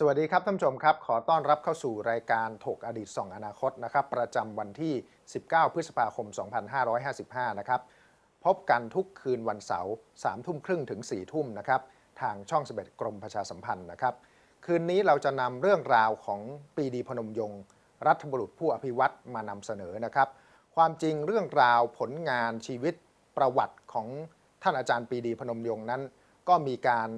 สวัสดีครับท่านผู้ชมครับ ขอต้อนรับเข้าสู่รายการถกอดีตส่องอนาคตนะครับ ประจำวันที่ 19 พฤษภาคม 2555 นะครับ พบกันทุกคืนวันเสาร์3ทุ่มครึ่งถึง 4 ทุ่มนะครับ ทางช่อง 11 กรมประชาสัมพันธ์นะครับ คืนนี้เราจะนำเรื่องราวของปีดีพนมยงค์รัฐบุรุษผู้อภิวัตมานำเสนอนะครับ ความจริงเรื่องราวผลงานชีวิตประวัติของท่านอาจารย์ปีดีพนมยงค์นั้น ก็มีการ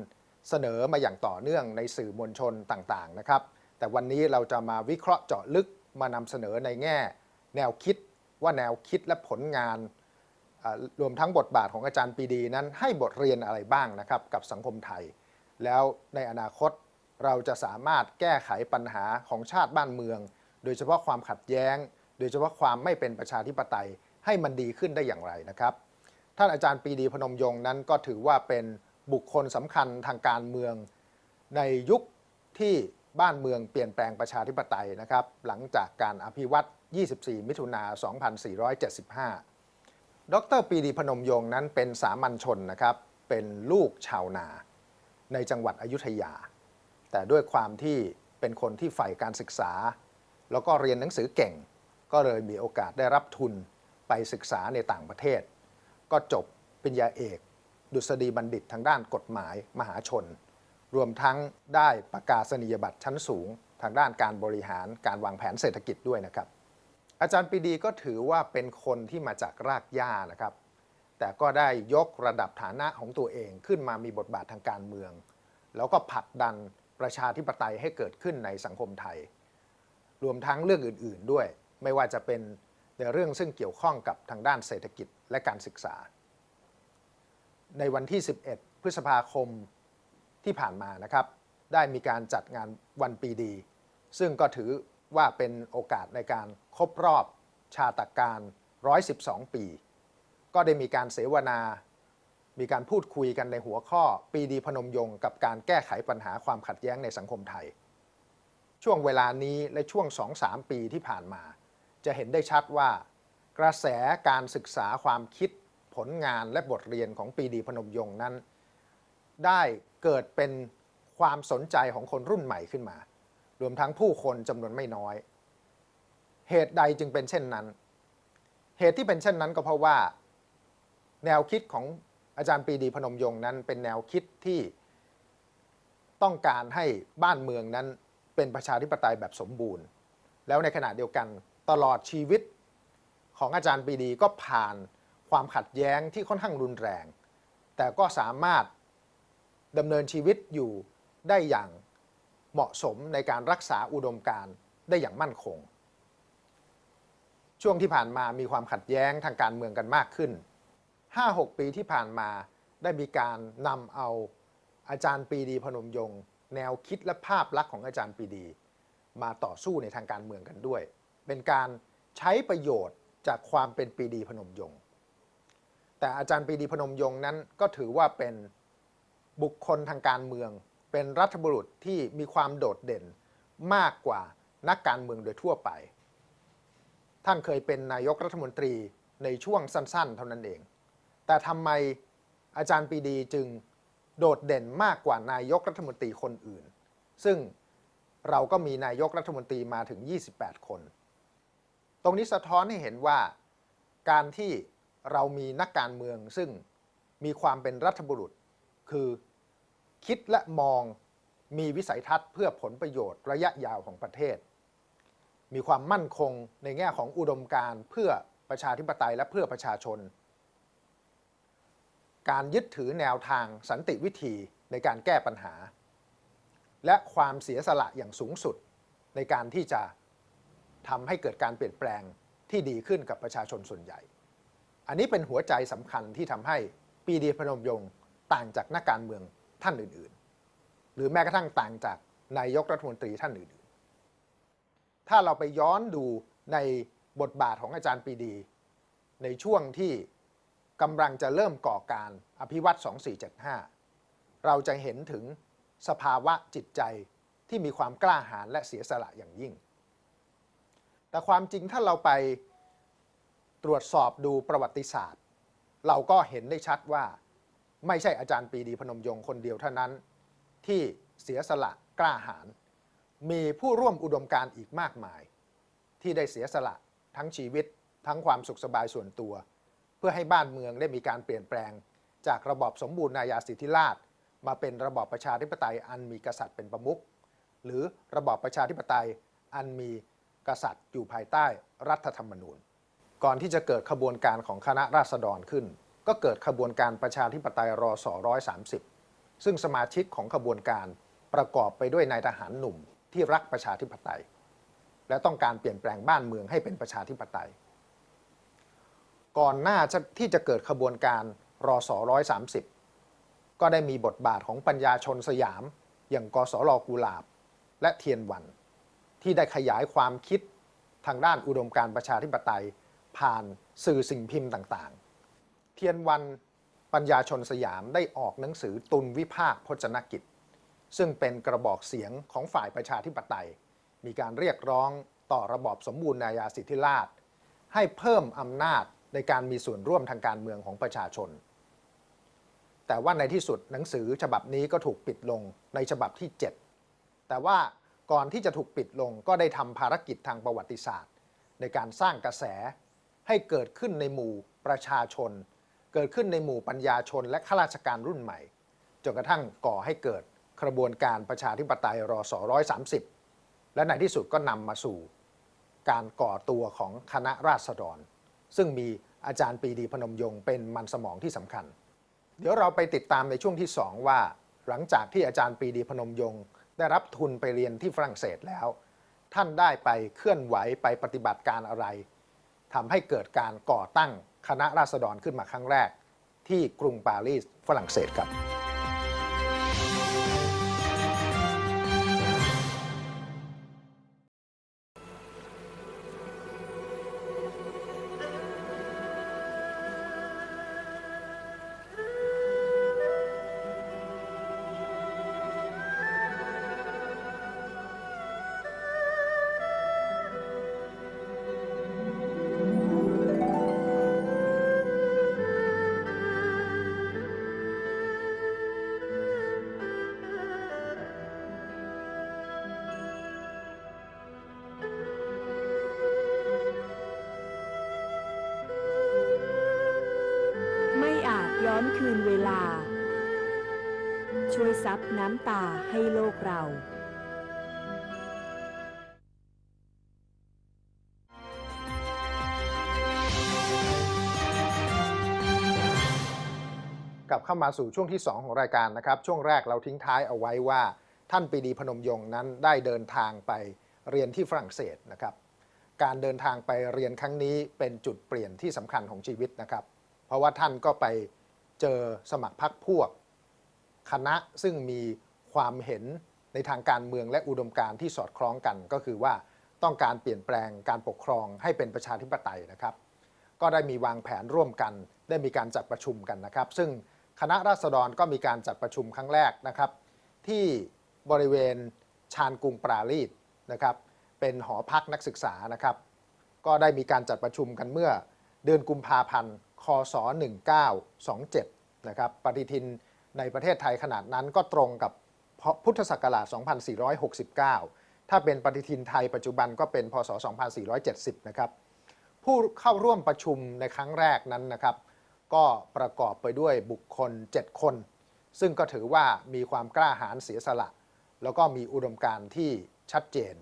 เสนอมาอย่างต่อเนื่องในสื่อมวลชนต่างๆนะครับ แต่วันนี้เราจะมาวิเคราะห์เจาะลึกมานำเสนอในแง่ แนวคิดว่าแนวคิดและผลงานรวมทั้งบทบาทของอาจารย์ปีดีนั้นให้บทเรียนอะไรบ้างนะครับกับสังคมไทย แล้วในอนาคตเราจะสามารถแก้ไขปัญหาของชาติบ้านเมือง โดยเฉพาะความขัดแย้ง โดยเฉพาะความไม่เป็นประชาธิปไตยให้มันดีขึ้นได้อย่างไรนะครับ ท่านอาจารย์ปีดีพนมยงค์นั้นก็ถือว่าเป็น บุคคลสำคัญทางการเมือง ในยุคที่บ้านเมืองเปลี่ยนแปลงประชาธิปไตยนะครับ หลังจากการอภิวัต24 มิถุนา2475 ดรปีดีพนมยงค์นั้นเป็นสามัญชนนะครับ เป็นลูกชาวนา ในจังหวัดอยุธยา แต่ด้วยความที่เป็นคนที่ใฝ่การศึกษา แล้วก็เรียนหนังสือเก่ง ก็เลยมีโอกาสได้รับทุนไปศึกษาในต่างประเทศ ก็จบปริญญาเอก ดุษฎีบัณฑิตทางด้านกฎหมายมหาชน รวมทั้งได้ประกาศนียบัตรชั้นสูง ทางด้านการบริหารการวางแผนเศรษฐกิจด้วยนะครับ อาจารย์ปีดีก็ถือว่าเป็นคนที่มาจากรากหญ้านะครับ แต่ก็ได้ยกระดับฐานะของตัวเองขึ้นมามีบทบาททางการเมือง แล้วก็ผลักดันประชาธิปไตยให้เกิดขึ้นในสังคมไทย รวมทั้งเรื่องอื่น ๆด้วย ไม่ว่าจะเป็นในเรื่องซึ่งเกี่ยวข้องกับทางด้านเศรษฐกิจและการศึกษา ในวันที่ 11 พฤษภาคมที่ผ่านมานะครับ ได้มีการจัดงานวันปีดี ซึ่งก็ถือว่าเป็นโอกาสในการครบรอบชาตการ 112 ปี ก็ได้มีการเสวนา มีการพูดคุยกันในหัวข้อปีดีพนมยงค์กับการแก้ไขปัญหาความขัดแย้งในสังคมไทย ช่วงเวลานี้และช่วง 2-3 ปีที่ผ่านมา จะเห็นได้ชัดว่ากระแสการศึกษาความคิด ผลงานและบทเรียนของปีดีพนมยงค์นั้น ได้เกิดเป็นความสนใจของคนรุ่นใหม่ขึ้นมา รวมทั้งผู้คนจำนวนไม่น้อย เหตุใดจึงเป็นเช่นนั้น เหตุที่เป็นเช่นนั้นก็เพราะว่า แนวคิดของอาจารย์ปีดีพนมยงค์นั้น เป็นแนวคิดที่ต้องการให้บ้านเมืองนั้นเป็นประชาธิปไตยแบบสมบูรณ์ แล้วในขณะเดียวกันตลอดชีวิตของอาจารย์ปีดีก็ผ่าน ความขัดแย้งที่ค่อนข้างรุนแรง แต่ก็สามารถดำเนินชีวิตอยู่ได้อย่างเหมาะสมในการรักษาอุดมการณ์ได้อย่างมั่นคง ช่วงที่ผ่านมามีความขัดแย้งทางการเมืองกันมากขึ้น 5-6 ปีที่ผ่านมาได้มีการนำเอาอาจารย์ปีดีพนมยงค์แนวคิดและภาพลักษณ์ของอาจารย์ปีดี มาต่อสู้ในทางการเมืองกันด้วย เป็นการใช้ประโยชน์จากความเป็นปีดีพนมยงค์ แต่อาจารย์ปรีดีพนมยงค์นั้นก็ถือว่าเป็นบุคคลทางการเมือง เป็นรัฐบุรุษที่มีความโดดเด่นมากกว่านักการเมืองโดยทั่วไป ท่านเคยเป็นนายกรัฐมนตรีในช่วงสั้นๆ เท่านั้นเอง แต่ทำไมอาจารย์ปีดีจึงโดดเด่นมากกว่านายกรัฐมนตรีคนอื่น ซึ่งเราก็มีนายกรัฐมนตรีมาถึง 28 คน ตรงนี้สะท้อนให้เห็นว่าการที่ เรามีนักการเมืองซึ่งมีความเป็นรัฐบุรุษ คือคิดและมองมีวิสัยทัศน์เพื่อผลประโยชน์ระยะยาวของประเทศ มีความมั่นคงในแง่ของอุดมการเพื่อประชาธิปไตยและเพื่อประชาชน การยึดถือแนวทางสันติวิธีในการแก้ปัญหา และความเสียสละอย่างสูงสุดในการที่จะทำให้เกิดการเปลี่ยนแปลงที่ดีขึ้นกับประชาชนส่วนใหญ่ อันนี้เป็นหัวใจสำคัญที่ทำให้ปีดีพนมยงค์ต่างจากนักการเมืองท่านอื่นๆ หรือแม้กระทั่งต่างจากนายกรัฐมนตรีท่านอื่นๆ ถ้าเราไปย้อนดูในบทบาทของอาจารย์ปีดี ในช่วงที่กำลังจะเริ่มก่อการอภิวัต2475 เราจะเห็นถึงสภาวะจิตใจที่มีความกล้าหาญและเสียสละอย่างยิ่ง แต่ความจริงถ้าเราไป ตรวจสอบดูประวัติศาสตร์ เราก็เห็นได้ชัดว่า ไม่ใช่อาจารย์ปรีดีพนมยงค์คนเดียวเท่านั้น ที่เสียสละกล้าหาญมีผู้ร่วมอุดมการณ์อีกมากมาย ที่ได้เสียสละทั้งชีวิตทั้งความสุขสบายส่วนตัว เพื่อให้บ้านเมืองได้มีการเปลี่ยนแปลง จากระบอบสมบูรณาญาสิทธิราช มาเป็นระบอบประชาธิปไตยอันมีกษัตริย์เป็นประมุขหรือระบอบประชาธิปไตยอันมีกษัตริย์อยู่ภายใต้รัฐธรรมนูญ ก่อนที่จะเกิดขบวนการของคณะราษฎรขึ้น ก็เกิดขบวนการประชาธิปไตยรอส130ซึ่งสมาชิกของขบวนการประกอบไปด้วยนายทหารหนุ่มที่รักประชาธิปไตย และต้องการเปลี่ยนแปลงบ้านเมืองให้เป็นประชาธิปไตย ก่อนหน้าที่จะเกิดขบวนการรอส130ก็ได้มีบทบาทของปัญญาชนสยาม อย่างกสรกุลาบ และเทียนวัน ที่ได้ขยายความคิดทางด้านอุดมการประชาธิปไตย ผ่านสื่อสิ่งพิมพ์ต่างๆ เทียนวันปัญญาชนสยามได้ออกหนังสือตุนวิภาคพจนกิจ ซึ่งเป็นกระบอกเสียงของฝ่ายประชาธิปไตย มีการเรียกร้องต่อระบอบสมบูรณาญาสิทธิราช ให้เพิ่มอำนาจในการมีส่วนร่วมทางการเมืองของประชาชน แต่ว่าในที่สุดหนังสือฉบับนี้ก็ถูกปิดลงในฉบับที่ 7 แต่ว่าก่อนที่จะถูกปิดลงก็ได้ทำภารกิจทางประวัติศาสตร์ ในการสร้างกระแส ให้เกิดขึ้นในหมู่ประชาชน เกิดขึ้นในหมู่ปัญญาชน และข้าราชการรุ่นใหม่จนกระทั่งก่อให้เกิดกระบวนการประชาธิปไตยรอส130และในที่สุดก็นำมาสู่ การก่อตัวของคณะราษฎร ซึ่งมีอาจารย์ปีดีพนมยงค์เป็นมันสมองที่สำคัญ เดี๋ยวเราไปติดตามในช่วงที่ 2 ว่า หลังจากที่อาจารย์ปีดีพนมยงค์ได้รับทุนไปเรียนที่ฝรั่งเศสแล้ว ท่านได้ไปเคลื่อนไหวไปปฏิบัติการอะไร ทำให้เกิดการก่อตั้งคณะราษฎรขึ้นมาครั้งแรก ที่กรุงปารีสฝรั่งเศสครับ คืนเวลา ช่วยซับน้ำตาให้โลกเรา กลับเข้ามาสู่ช่วงที่ 2 ของรายการนะครับ ช่วงแรกเราทิ้งท้ายเอาไว้ว่า ท่านปรีดีพนมยงค์นั้นได้เดินทางไปเรียนที่ฝรั่งเศสนะครับ การเดินทางไปเรียนครั้งนี้เป็นจุดเปลี่ยนที่สำคัญของชีวิตนะครับ เพราะว่าท่านก็ไป เจอสมัครพรรคพวก คณะซึ่งมีความเห็นในทางการเมืองและอุดมการณ์ที่สอดคล้องกัน ก็คือว่าต้องการเปลี่ยนแปลงการปกครองให้เป็นประชาธิปไตยนะครับ ก็ได้มีวางแผนร่วมกัน ได้มีการจัดประชุมกันนะครับ ซึ่งคณะราษฎรก็มีการจัดประชุมครั้งแรกนะครับ ที่บริเวณชานกรุงปรารีสนะครับ เป็นหอพักนักศึกษานะครับ ก็ได้มีการจัดประชุมกันเมื่อเดือนกุมภาพันธ์ คศ 1927 นะครับปฏิทินในประเทศไทยขนาดนั้นก็ตรงกับพุทธศักราช 2469 ถ้าเป็นปฏิทินไทยปัจจุบันก็เป็นพศ 2470 นะครับ ผู้เข้าร่วมประชุมในครั้งแรกนั้นนะครับ ก็ประกอบไปด้วยบุคคล 7 คน ซึ่งก็ถือว่ามีความกล้าหาญเสียสละ แล้วก็มีอุดมการณ์ที่ชัดเจน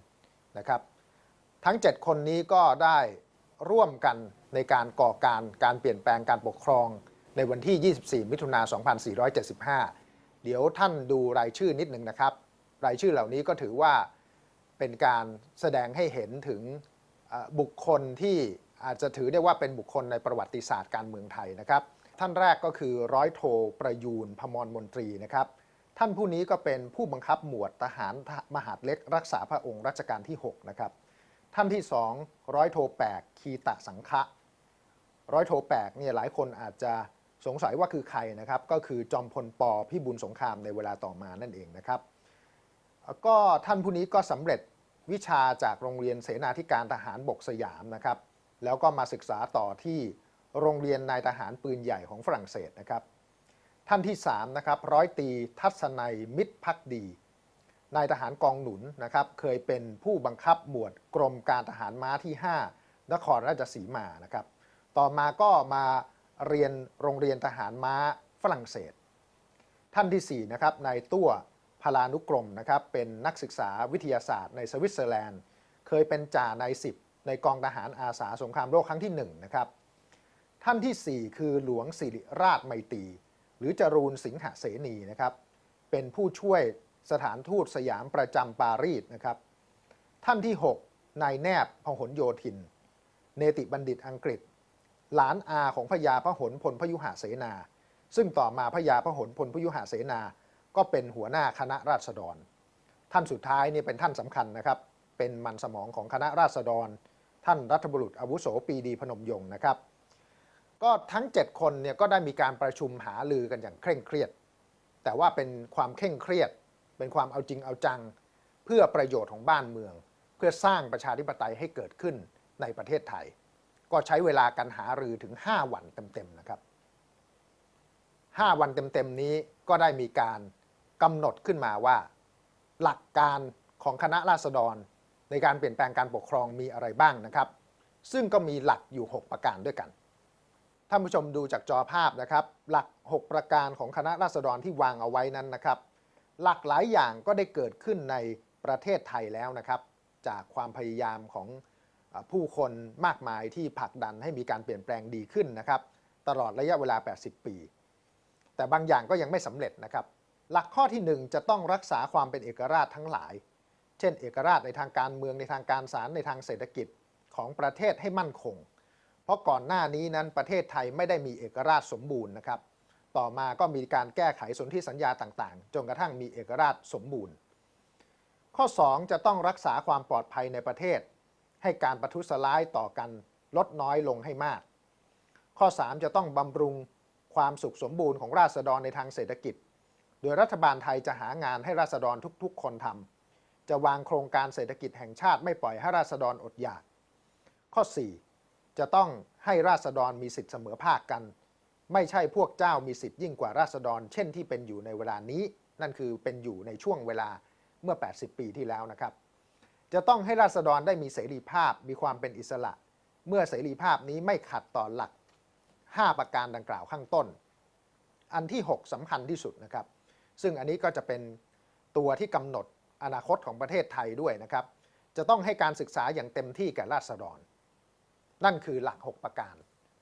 นะครับ ทั้ง 7 คนนี้ก็ได้ร่วมกัน ในการก่อการการเปลี่ยนแปลงการปกครอง ในวันที่ 24 มิถุนา 2475 เดี๋ยวท่านดูรายชื่อนิดหนึ่งนะครับ รายชื่อเหล่านี้ก็ถือว่าเป็นการแสดงให้เห็นถึงบุคคลที่อาจจะถือได้ว่าเป็นบุคคลในประวัติศาสตร์การเมืองไทยนะครับ ท่านแรกก็คือร้อยโทประยูนพมรมนตรีนะครับ ท่านผู้นี้ก็เป็นผู้บังคับหมวดทหารมหาดเล็กรักษาพระองค์รัชกาลที่ 6 นะครับ ท่านที่ 2 ร้อยโทแปกคีตะสังฆะ ร้อยโทแปกเนี่ยหลายคนอาจจะสงสัยว่าคือใครนะครับ ก็คือจอมพลปพิบูลสงครามในเวลาต่อมานั่นเองนะครับ ก็ท่านผู้นี้ก็สำเร็จวิชาจากโรงเรียนเสนาธิการทหารบกสยามนะครับ แล้วก็มาศึกษาต่อที่โรงเรียนนายทหารปืนใหญ่ของฝรั่งเศสนะครับ ท่านที่3นะครับร้อยตีทัศนัยมิตรพักดีนายทหารกองหนุนนะครับ เคยเป็นผู้บังคับหมวดกรมการทหารม้าที่ 5 นครราชสีมานะครับ ต่อมาก็มาเรียนโรงเรียนทหารม้าฝรั่งเศส ท่านที่4นะครับนายตั้วพลานุกรมนะครับเป็นนักศึกษาวิทยาศาสตร์ในสวิตเซอร์แลนด์ เคยเป็นจ่าในายสิบในกองทหารอาสาสงครามโลกครั้งที่1นะครับท่านทีสี่ 4 คือหลวงสิริราชไมตรีหรือจรูนสิงหเสนีนะครับเป็นผู้ช่วยสถานทูตสยามประจำปารีสนะครับ ท่านที่ 6 นายแนบพหลโยธิน เนติบัณฑิตอังกฤษ หลานอาของพญาพหลพลพยุหเสนา ซึ่งต่อมาพญาพหลพลพยุหเสนา ก็เป็นหัวหน้าคณะราษฎร ท่านสุดท้ายนี่เป็นท่านสำคัญนะครับ เป็นมันสมองของคณะราษฎร ท่านรัฐบุรุษอาวุโสปีดีพนมยงค์นะครับ ก็ทั้ง 7 คนเนี่ยก็ได้มีการประชุมหาลือกันอย่างเคร่งเครียด แต่ว่าเป็นความเคร่งเครียด เป็นความเอาจริงเอาจัง เพื่อประโยชน์ของบ้านเมือง เพื่อสร้างประชาธิปไตยให้เกิดขึ้นในประเทศไทย ก็ใช้เวลากันหารือถึง 5 วันเต็มๆนะครับ5วันเต็มๆนี้ก็ได้มีการกำหนดขึ้นมาว่า หลักการของคณะราษฎร ในการเปลี่ยนแปลงการปกครองมีอะไรบ้างนะครับ ซึ่งก็มีหลักอยู่ 6 ประการด้วยกันท่านผู้ชมดูจากจอภาพนะครับ หลัก 6 ประการของคณะราษฎรที่วางเอาไว้นั้นนะครับ หลักหลายอย่างก็ได้เกิดขึ้นในประเทศไทยแล้วนะครับ จากความพยายามของ ผู้คนมากมายที่ผลักดันให้มีการเปลี่ยนแปลงดีขึ้นนะครับ ตลอดระยะเวลา 80 ปี แต่บางอย่างก็ยังไม่สำเร็จนะครับ หลักข้อที่หนึ่งจะต้องรักษาความเป็นเอกราชทั้งหลาย เช่น เอกราชในทางการเมืองในทางการศาลในทางเศรษฐกิจของประเทศให้มั่นคง เพราะก่อนหน้านี้นั้นประเทศไทยไม่ได้มีเอกราชสมบูรณ์นะครับ ต่อมาก็มีการแก้ไขสนธิสัญญาต่างๆ จนกระทั่งมีเอกราชสมบูรณ์ ข้อ 2 จะต้องรักษาความปลอดภัยในประเทศ ให้การประทุษร้ายต่อกันลดน้อยลงให้มาก ข้อ 3 จะต้องบำรุงความสุขสมบูรณ์ของราษฎรในทางเศรษฐกิจ โดยรัฐบาลไทยจะหางานให้ราษฎรทุกๆ คนทำจะวางโครงการเศรษฐกิจแห่งชาติไม่ปล่อยให้ราษฎรอดอยาก ข้อ 4 จะต้องให้ราษฎรมีสิทธิเสมอภาคกัน ไม่ใช่พวกเจ้ามีสิทธิ์ยิ่งกว่าราษฎร เช่นที่เป็นอยู่ในเวลานี้ นั่นคือเป็นอยู่ในช่วงเวลาเมื่อ 80 ปีที่แล้วนะครับ จะต้องให้ราษฎรได้มีเสรีภาพมีความเป็นอิสระ เมื่อเสรีภาพนี้ไม่ขัดต่อหลัก 5 ประการดังกล่าวข้างต้น อันที่ 6สำคัญที่สุดนะครับ ซึ่งอันนี้ก็จะเป็นตัวที่กำหนดอนาคตของประเทศไทยด้วยนะครับ จะต้องให้การศึกษาอย่างเต็มที่แก่ราษฎร นั่นคือหลัก 6 ประการ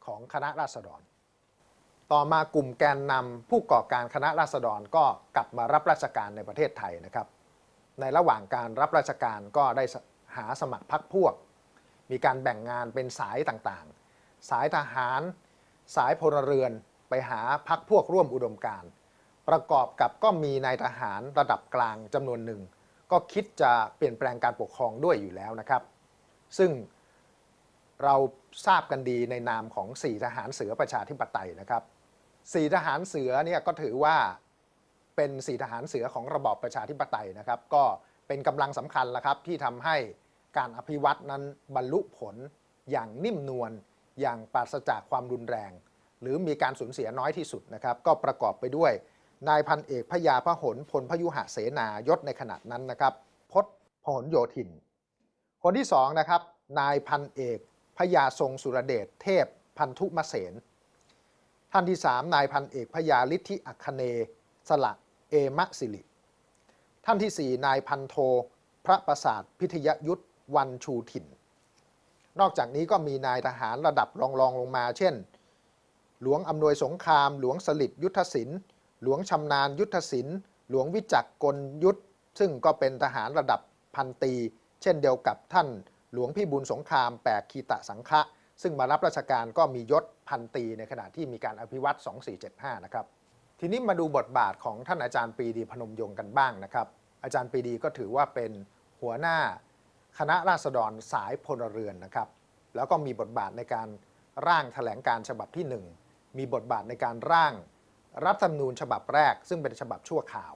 ของคณะราษฎร ต่อมากลุ่มแกนนำผู้ก่อการคณะราษฎรก็กลับมารับราชการในประเทศไทยนะครับ ในระหว่างการรับราชการก็ได้หาสมัครพักพวก มีการแบ่งงานเป็นสายต่างๆ สายทหาร สายพลเรือนไปหาพักพวกร่วมอุดมการ ประกอบกับก็มีนายทหารระดับกลางจำนวนหนึ่ง ก็คิดจะเปลี่ยนแปลงการปกครองด้วยอยู่แล้วนะครับ ซึ่งเราทราบกันดีในนามของสี่ทหารเสือประชาธิปไตยนะครับสี่ทหารเสือเนี่ยก็ถือว่า เป็นสีทหารเสือของระบอบประชาธิปไตยนะครับ ก็เป็นกำลังสำคัญละครับที่ทำให้การอภิวัตนั้นบรรลุผลอย่างนิ่มนวลอย่างปราศจากความรุนแรง หรือมีการสูญเสียน้อยที่สุดนะครับ ก็ประกอบไปด้วย นายพันเอกพยาพหลพลพยุหเสนายศในขณะนั้นนะครับพศพหลโยธิน คนที่สองนะครับนายพันเอกพยาทรงสุรเดชเทพพันธุมเสนท่านที่สามนายพันเอกพยาลิทธิอัคคเนสละ เอมะสิริ ท่านที่สี่นายพันโท พระประสาทพิทยยุทธวันชูถิ่น นอกจากนี้ก็มีนายทหารระดับรองรองลงมา เช่น หลวงอำนวยสงคราม หลวงสลิดยุทธศิลป์หลวงชำนาญยุทธศิลป์หลวงวิจักกลยุทธซึ่งก็เป็นทหารระดับพันตรีเช่นเดียวกับท่านหลวงพี่บุญสงครามแปกคีตะสังฆะซึ่งมารับราชการก็มียศพันตรีในขณะที่มีการอภิวัต2475 นะครับ ทีนี้มาดูบทบาทของท่านอาจารย์ปรีดีพนมยงค์กันบ้างนะครับ อาจารย์ปรีดีก็ถือว่าเป็นหัวหน้าคณะราษฎรสายพลเรือนนะครับ แล้วก็มีบทบาทในการร่างแถลงการฉบับที่ 1 มีบทบาทในการร่างรัฐธรรมนูญฉบับแรก ซึ่งเป็นฉบับชั่วข่าว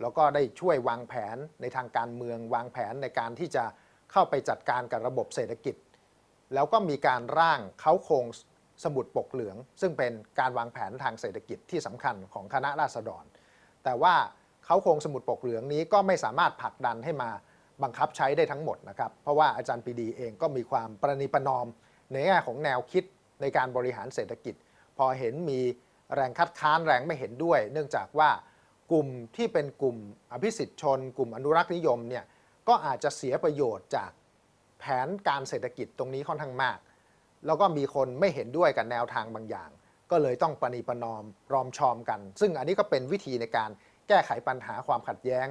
แล้วก็ได้ช่วยวางแผนในทางการเมืองวางแผนในการที่จะเข้าไปจัดการกับระบบเศรษฐกิจ แล้วก็มีการร่างเขาโครง สมุดปกเหลือง ซึ่งเป็นการวางแผนทางเศรษฐกิจที่สำคัญของคณะราษฎร แต่ว่าเขาคงสมุดปกเหลืองนี้ก็ไม่สามารถผลักดันให้มาบังคับใช้ได้ทั้งหมดนะครับ เพราะว่าอาจารย์ปีดีเองก็มีความประนีประนอม ในแง่ของแนวคิดในการบริหารเศรษฐกิจ พอเห็นมีแรงคัดค้านแรงไม่เห็นด้วย เนื่องจากว่ากลุ่มที่เป็นกลุ่มอภิสิทธิชน กลุ่มอนุรักษ์นิยมเนี่ยก็อาจจะเสียประโยชน์จากแผนการเศรษฐกิจตรงนี้ค่อนข้างมาก แล้วก็มีคนไม่เห็นด้วยกับแนวทางบางอย่าง ก็เลยต้องประนีประนอมรอมชอมกัน ซึ่งอันนี้ก็เป็นวิธีในการแก้ไขปัญหาความขัดแย้ง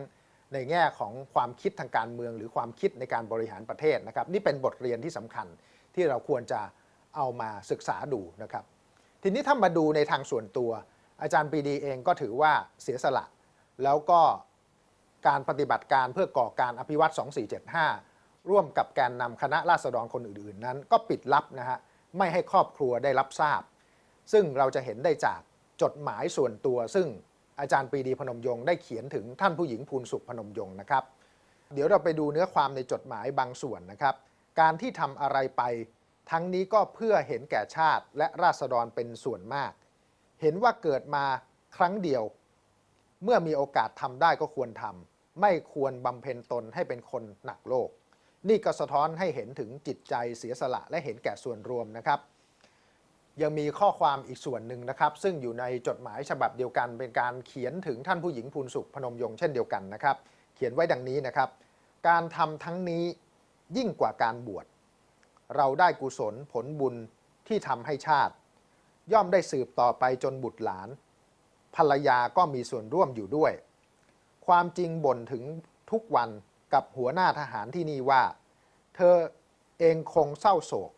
ในแง่ของความคิดทางการเมือง หรือความคิดในการบริหารประเทศนะครับ นี่เป็นบทเรียนที่สำคัญที่เราควรจะเอามาศึกษาดูนะครับ ทีนี้ถ้ามาดูในทางส่วนตัว อาจารย์ปรีดีเองก็ถือว่าเสียสละ แล้วก็การปฏิบัติการเพื่อก่อการอภิวัต2475 ร่วมกับแกนนำคณะราษฎรคนอื่นๆ นั้น ก็ปิดลับนะฮะไม่ให้ครอบครัวได้รับทราบ ซึ่งเราจะเห็นได้จากจดหมายส่วนตัว ซึ่งอาจารย์ปรีดีพนมยงค์ได้เขียนถึงท่านผู้หญิงภูลสุขพนมยงค์นะครับ เดี๋ยวเราไปดูเนื้อความในจดหมายบางส่วนนะครับ การที่ทำอะไรไป ทั้งนี้ก็เพื่อเห็นแก่ชาติและราษฎรเป็นส่วนมาก เห็นว่าเกิดมาครั้งเดียว เมื่อมีโอกาสทำได้ก็ควรทำไม่ควรบำเพ็ญตนให้เป็นคนหนักโลก นี่ก็สะท้อนให้เห็นถึงจิตใจเสียสละและเห็นแก่ส่วนรวมนะครับ ยังมีข้อความอีกส่วนหนึ่งนะครับ ซึ่งอยู่ในจดหมายฉบับเดียวกัน เป็นการเขียนถึงท่านผู้หญิงภูลสุขพนมยงค์เช่นเดียวกันนะครับ เขียนไว้ดังนี้นะครับ การทำทั้งนี้ยิ่งกว่าการบวชเราได้กุศลผลบุญที่ทำให้ชาติ ย่อมได้สืบต่อไปจนบุตรหลาน ภรรยาก็มีส่วนร่วมอยู่ด้วย ความจริงบ่นถึงทุกวัน กับหัวหน้าทหารที่นี่ว่า เธอเองคงเศร้าโศก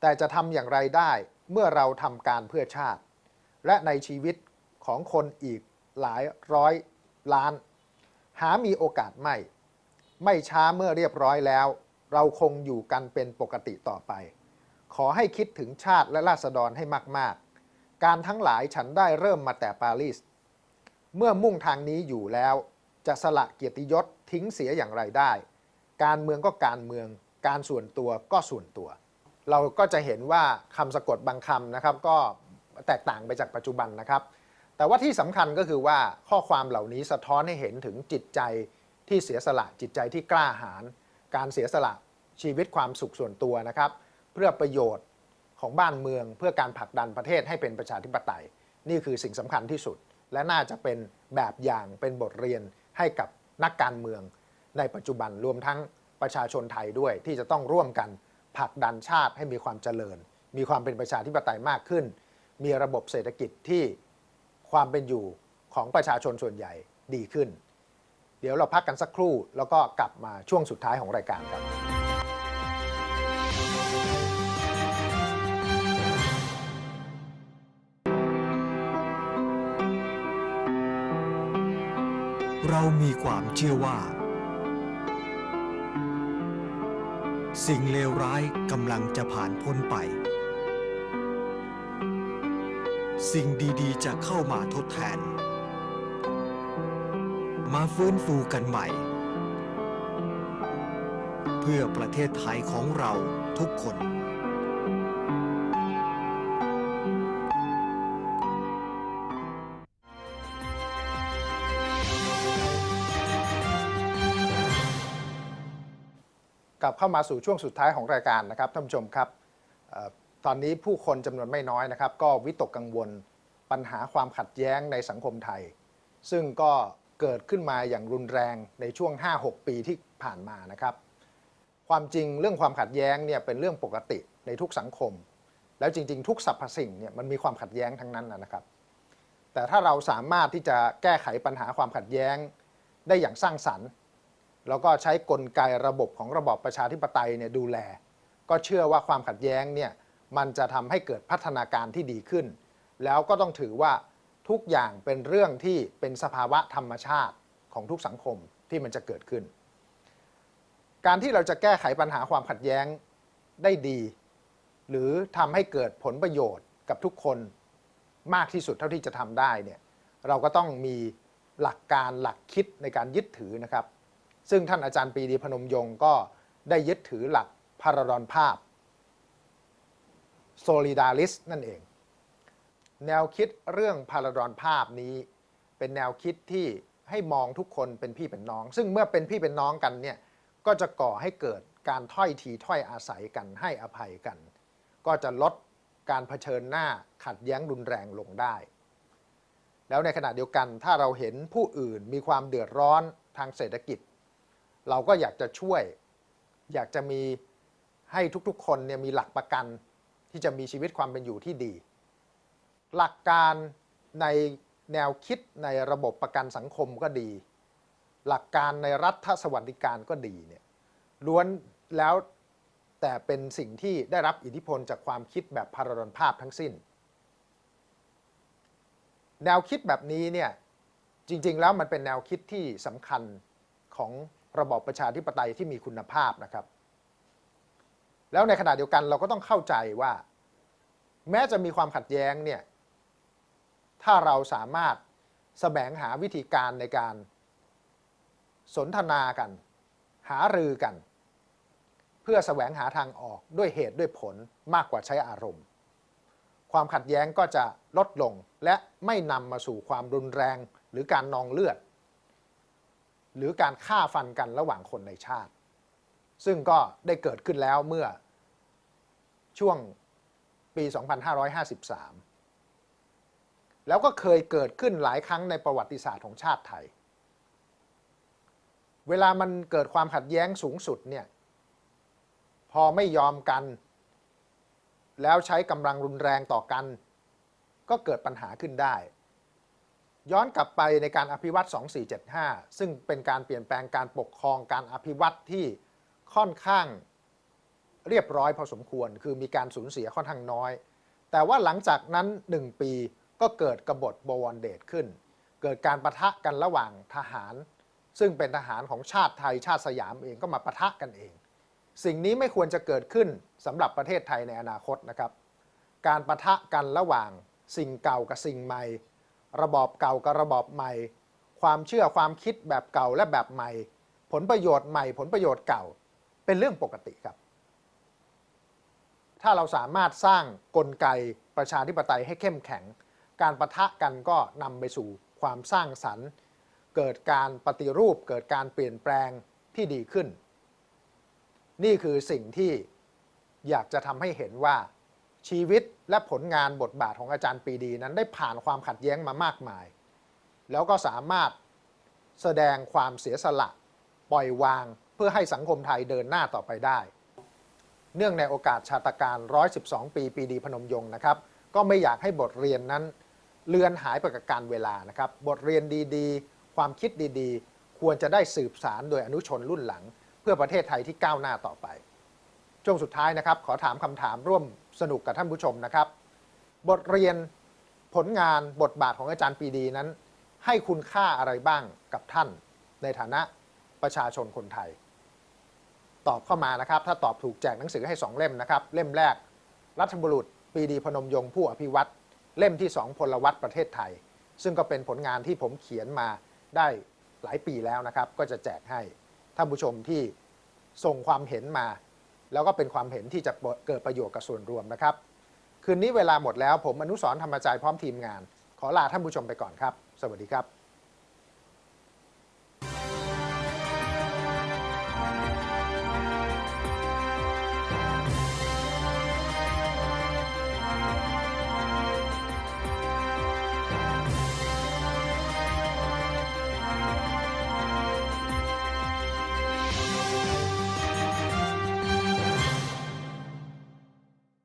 แต่จะทำอย่างไรได้เมื่อเราทำการเพื่อชาติ และในชีวิตของคนอีกหลายร้อยล้าน หามีโอกาสไม่ ไม่ช้าเมื่อเรียบร้อยแล้ว เราคงอยู่กันเป็นปกติต่อไป ขอให้คิดถึงชาติและราษฎรให้มาก ๆ การทั้งหลายฉันได้เริ่มมาแต่ปารีส เมื่อมุ่งทางนี้อยู่แล้ว จะสละเกียรติยศ ทิ้งเสียอย่างไรได้ การเมืองก็การเมือง การส่วนตัวก็ส่วนตัว เราก็จะเห็นว่าคำสะกดบางคำนะครับก็แตกต่างไปจากปัจจุบันนะครับ แต่ว่าที่สำคัญก็คือว่าข้อความเหล่านี้สะท้อนให้เห็นถึงจิตใจที่เสียสละจิตใจที่กล้าหาญการเสียสละชีวิตความสุขส่วนตัวนะครับ เพื่อประโยชน์ของบ้านเมืองเพื่อการผลักดันประเทศให้เป็นประชาธิปไตย นี่คือสิ่งสำคัญที่สุด และน่าจะเป็นแบบอย่างเป็นบทเรียนให้กับ นักการเมือง ในปัจจุบันรวมทั้งประชาชนไทยด้วยที่จะต้องร่วมกันผลักดันชาติให้มีความเจริญ มีความเป็นประชาธิปไตยมากขึ้น มีระบบเศรษฐกิจที่ความเป็นอยู่ของประชาชนส่วนใหญ่ดีขึ้น เดี๋ยวเราพักกันสักครู่ แล้วก็กลับมาช่วงสุดท้ายของรายการครับ มีความเชื่อว่า สิ่งเลวร้ายกำลังจะผ่านพ้นไป สิ่งดีๆจะเข้ามาทดแทน มาฟื้นฟูกันใหม่ เพื่อประเทศไทยของเราทุกคน ลับเข้ามาสู่ช่วงสุดท้ายของรายการนะครับท่านผู้ชมครับตอนนี้ผู้คนจำนวนไม่น้อยนะครับ ก็วิตกกังวลปัญหาความขัดแย้งในสังคมไทย ซึ่งก็เกิดขึ้นมาอย่างรุนแรงในช่วง 5-6 ปีที่ผ่านมานะครับ ความจริงเรื่องความขัดแย้งเนี่ยเป็นเรื่องปกติในทุกสังคม แล้วจริง ๆ ทุกสรรพสิ่งเนี่ยมันมีความขัดแย้งทั้งนั้นนะครับ แต่ถ้าเราสามารถที่จะแก้ไขปัญหาความขัดแย้งได้อย่างสร้างสรรค์ แล้วก็ใช้กลไกระบบของระบอบประชาธิปไตยเนี่ยดูแล ก็เชื่อว่าความขัดแย้งเนี่ยมันจะทำให้เกิดพัฒนาการที่ดีขึ้น แล้วก็ต้องถือว่าทุกอย่างเป็นเรื่องที่เป็นสภาวะธรรมชาติของทุกสังคมที่มันจะเกิดขึ้น การที่เราจะแก้ไขปัญหาความขัดแย้งได้ดี หรือทำให้เกิดผลประโยชน์กับทุกคนมากที่สุดเท่าที่จะทำได้เนี่ยเราก็ต้องมีหลักการหลักคิดในการยึดถือนะครับ ซึ่งท่านอาจารย์ปรีดีพนมยงค์ก็ได้ยึดถือหลักพาราดอนภาพ solidaris นั่นเอง แนวคิดเรื่องพาราดอนภาพนี้ เป็นแนวคิดที่ให้มองทุกคนเป็นพี่เป็นน้อง ซึ่งเมื่อเป็นพี่เป็นน้องกันเนี่ยก็จะก่อให้เกิดการถ้อยทีถ้อยอาศัยกันให้อภัยกัน ก็จะลดการเผชิญหน้าขัดแย้งรุนแรงลงได้ แล้วในขณะเดียวกันถ้าเราเห็นผู้อื่นมีความเดือดร้อนทางเศรษฐกิจ เราก็อยากจะช่วย อยากจะมีให้ทุกๆ คนเนี่ยมีหลักประกันที่จะมีชีวิตความเป็นอยู่ที่ดี หลักการในแนวคิดในระบบประกันสังคมก็ดี หลักการในรัฐสวัสดิการก็ดีเนี่ยล้วนแล้วแต่เป็นสิ่งที่ได้รับอิทธิพลจากความคิดแบบพารดนภาพทั้งสิ้น แนวคิดแบบนี้เนี่ยจริงๆแล้วมันเป็นแนวคิดที่สำคัญของ ระบอบประชาธิปไตยที่มีคุณภาพนะครับ แล้วในขณะเดียวกันเราก็ต้องเข้าใจว่า แม้จะมีความขัดแย้งเนี่ยถ้าเราสามารถแสวงหาวิธีการในการสนทนากัน หารือกัน เพื่อแสวงหาทางออกด้วยเหตุด้วยผลมากกว่าใช้อารมณ์ ความขัดแย้งก็จะลดลงและไม่นำมาสู่ความรุนแรงหรือการนองเลือด หรือการฆ่าฟันกันระหว่างคนในชาติ ซึ่งก็ได้เกิดขึ้นแล้วเมื่อช่วงปี 2553 แล้วก็เคยเกิดขึ้นหลายครั้งในประวัติศาสตร์ของชาติไทย เวลามันเกิดความขัดแย้งสูงสุดเนี่ยพอไม่ยอมกัน แล้วใช้กำลังรุนแรงต่อกัน ก็เกิดปัญหาขึ้นได้ ย้อนกลับไปในการอภิวัต2475 ซึ่งเป็นการเปลี่ยนแปลงการปกครองการอภิวัตที่ค่อนข้างเรียบร้อยพอสมควร คือมีการสูญเสียค่อนข้างน้อย แต่ว่าหลังจากนั้น 1 ปีก็เกิดกบฏบวรเดชขึ้น เกิดการประทะกันระหว่างทหาร ซึ่งเป็นทหารของชาติไทยชาติสยามเองก็มาประทะกันเอง สิ่งนี้ไม่ควรจะเกิดขึ้นสำหรับประเทศไทยในอนาคตนะครับ การประทะกันระหว่างสิ่งเก่ากับสิ่งใหม่ ระบอบเก่ากับระบอบใหม่ ความเชื่อความคิดแบบเก่าและแบบใหม่ ผลประโยชน์ใหม่ ผลประโยชน์เก่า เป็นเรื่องปกติครับ ถ้าเราสามารถสร้างกลไกประชาธิปไตยให้เข้มแข็ง การประทะกันก็นำไปสู่ความสร้างสรรค์ เกิดการปฏิรูป เกิดการเปลี่ยนแปลงที่ดีขึ้น นี่คือสิ่งที่อยากจะทำให้เห็นว่า ชีวิตและผลงานบทบาทของอาจารย์ปีดีนั้นได้ผ่านความขัดแย้งมามากมาย แล้วก็สามารถแสดงความเสียสละ ปล่อยวางเพื่อให้สังคมไทยเดินหน้าต่อไปได้ เนื่องในโอกาสชาตการ 112 ปีปีดีพนมยงค์นะครับ ก็ไม่อยากให้บทเรียนนั้น เลือนหายไปกับการเวลานะครับ บทเรียนดีๆ ความคิดดีๆ ควรจะได้สืบสารโดยอนุชนรุ่นหลัง เพื่อประเทศไทยที่ก้าวหน้าต่อไปช่วงสุดท้ายนะครับ ขอถามคำถามร่วม สนุกกับท่านผู้ชมนะครับ บทเรียนผลงานบทบาทของอาจารย์ปีดีนั้น ให้คุณค่าอะไรบ้างกับท่าน ในฐานะประชาชนคนไทย ตอบเข้ามานะครับ ถ้าตอบถูกแจกหนังสือให้ 2 เล่มนะครับ เล่มแรก รัฐบุรุษปีดีพนมยงค์ผู้อภิวัตรเล่มที่ 2 พลวัตประเทศไทย ซึ่งก็เป็นผลงานที่ผมเขียนมาได้หลายปีแล้วนะครับ ก็จะแจกให้ท่านผู้ชมที่ส่งความเห็นมา แล้วก็เป็นความเห็นที่จะเกิดประโยชน์กับส่วนรวมนะครับ คืนนี้เวลาหมดแล้วผมอนุสรธรรมาจพร้อมทีมงาน ขอลาท่านผู้ชมไปก่อนครับ สวัสดีครับ